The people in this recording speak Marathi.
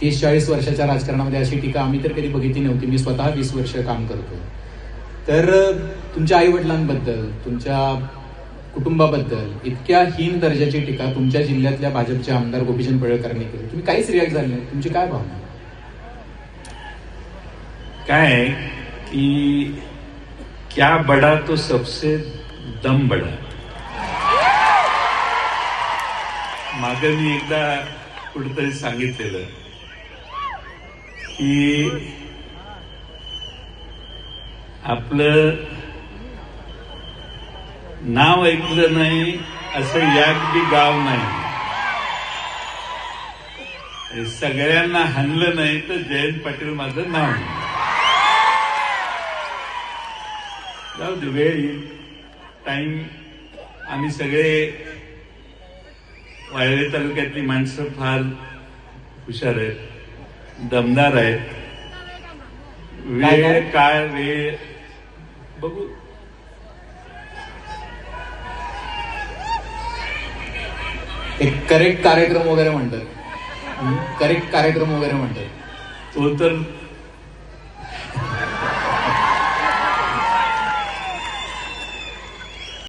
तीस चाळीस वर्षाच्या राजकारणामध्ये अशी टीका आम्ही तर कधी बघितली नव्हती. मी स्वतः वीस वर्ष काम करतो तर तुमच्या आई वडिलांबद्दल तुमच्या कुटुंबाबद्दल इतक्या हीन दर्जाची टीका तुमच्या जिल्ह्यातल्या भाजपचे आमदार गोपीचंद पडळकरांनी केली. तुम्ही काहीच रिॲक्ट झाले नाही. तुमची काय भावना काय की क्या बड़ा तो सबसे दम बड़ा? मागे मी एकदा कुठेतरी सांगितलेलं की आपलं नाव ऐकलं नाही असं याक गाव नाही. सगळ्यांना हाणलं नाही तर जयंत पाटील माझं नाव जाऊ दे वेळ येईल. टाइम आम्ही सगळे वाळवे तालुक्यातली माणसं फार हुशार आहेत. दमदार आहेत काय काय? वेळ काळ वेळ. बघू. एक करेक्ट कार्यक्रम वगैरे म्हणतात. करेक्ट कार्यक्रम वगैरे म्हणतात. तो तर